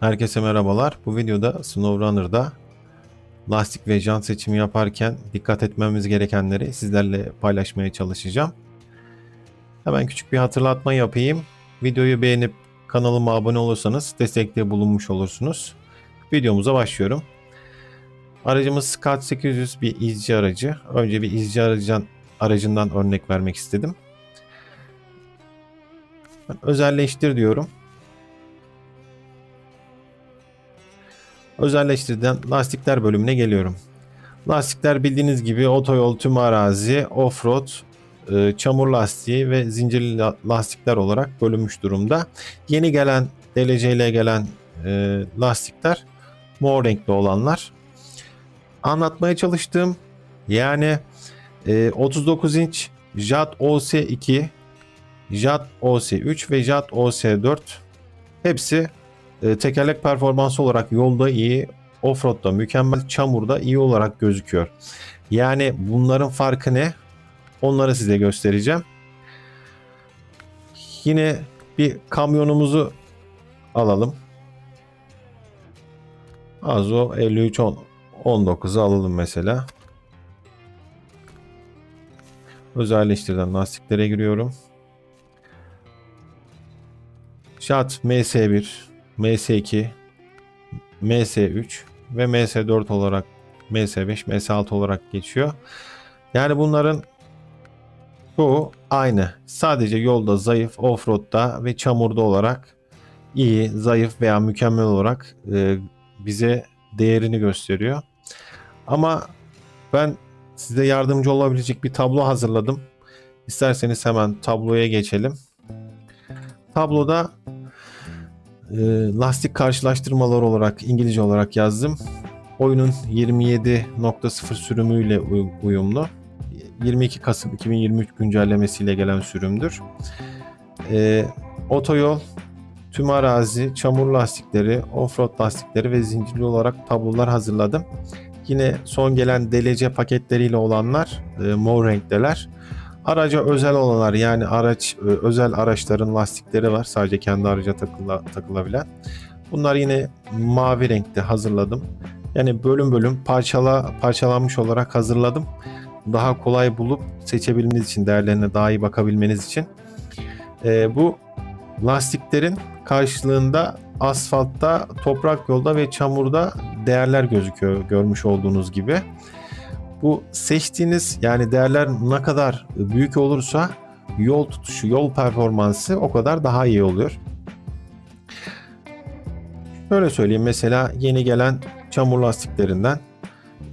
Herkese merhabalar. Bu videoda SnowRunner'da lastik ve jant seçimi yaparken dikkat etmemiz gerekenleri sizlerle paylaşmaya çalışacağım. Hemen küçük bir hatırlatma yapayım. Videoyu beğenip kanalıma abone olursanız destekte bulunmuş olursunuz. Videomuza başlıyorum. Aracımız Scout 800 bir izci aracı. Önce bir izci aracından, aracından örnek vermek istedim. Özelleştir diyorum. Özelleştirden lastikler bölümüne geliyorum. Lastikler bildiğiniz gibi otoyol, tüm arazi, offroad, e, çamur lastiği ve zincirli la- lastikler olarak bölünmüş durumda. Yeni gelen DLC ile gelen e, lastikler mor renkli olanlar. Anlatmaya çalıştığım yani e, 39 inç JAT OS2, JAT OS3 ve JAT OS4 hepsi e, tekerlek performansı olarak yolda iyi, offroad'da mükemmel, çamurda iyi olarak gözüküyor. Yani bunların farkı ne? Onları size göstereceğim. Yine bir kamyonumuzu alalım. Azo 53 10 19'u alalım mesela. Özelleştirden lastiklere giriyorum. Şat MS1 MS2, MS3 ve MS4 olarak MS5, MS6 olarak geçiyor. Yani bunların çoğu aynı. Sadece yolda zayıf, offroad'da ve çamurda olarak iyi, zayıf veya mükemmel olarak e, bize değerini gösteriyor. Ama ben size yardımcı olabilecek bir tablo hazırladım. İsterseniz hemen tabloya geçelim. Tabloda e, lastik karşılaştırmalar olarak İngilizce olarak yazdım. Oyunun 27.0 sürümüyle uy- uyumlu. 22 Kasım 2023 güncellemesiyle gelen sürümdür. E, otoyol, tüm arazi, çamur lastikleri, offroad lastikleri ve zincirli olarak tablolar hazırladım. Yine son gelen DLC paketleriyle olanlar e, mor renkteler. Araca özel olanlar yani araç e, özel araçların lastikleri var. Sadece kendi araca takıla, takılabilen. Bunlar yine mavi renkte hazırladım. Yani bölüm bölüm parçala parçalanmış olarak hazırladım. Daha kolay bulup seçebilmeniz için, değerlerine daha iyi bakabilmeniz için. E, bu lastiklerin karşılığında asfaltta, toprak yolda ve çamurda değerler gözüküyor görmüş olduğunuz gibi. Bu seçtiğiniz yani değerler ne kadar büyük olursa yol tutuşu, yol performansı o kadar daha iyi oluyor. Şöyle söyleyeyim mesela yeni gelen çamur lastiklerinden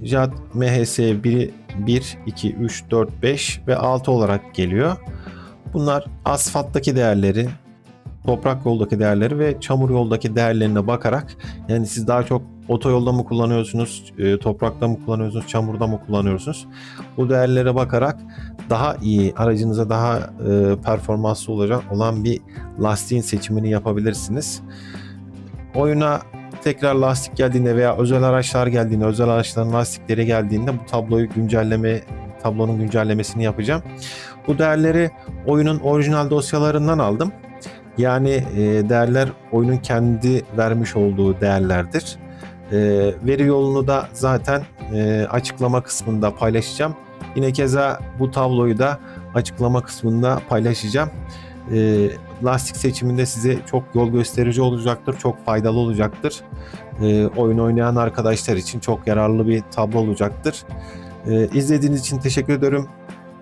JAD MHS 1, 1, 2, 3, 4, 5 ve 6 olarak geliyor. Bunlar asfalttaki değerleri, toprak yoldaki değerleri ve çamur yoldaki değerlerine bakarak yani siz daha çok otoyolda mı kullanıyorsunuz, e, toprakta mı kullanıyorsunuz, çamurda mı kullanıyorsunuz? Bu değerlere bakarak daha iyi, aracınıza daha e, performanslı olacak olan bir lastiğin seçimini yapabilirsiniz. Oyuna tekrar lastik geldiğinde veya özel araçlar geldiğinde, özel araçların lastikleri geldiğinde bu tabloyu güncelleme tablonun güncellemesini yapacağım. Bu değerleri oyunun orijinal dosyalarından aldım. Yani e, değerler oyunun kendi vermiş olduğu değerlerdir. E, veri yolunu da zaten e, açıklama kısmında paylaşacağım. Yine keza bu tabloyu da açıklama kısmında paylaşacağım. E, lastik seçiminde size çok yol gösterici olacaktır, çok faydalı olacaktır. E, oyun oynayan arkadaşlar için çok yararlı bir tablo olacaktır. E, izlediğiniz için teşekkür ederim.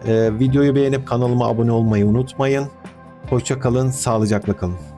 E, videoyu beğenip kanalıma abone olmayı unutmayın. Hoşça kalın, sağlıcakla kalın.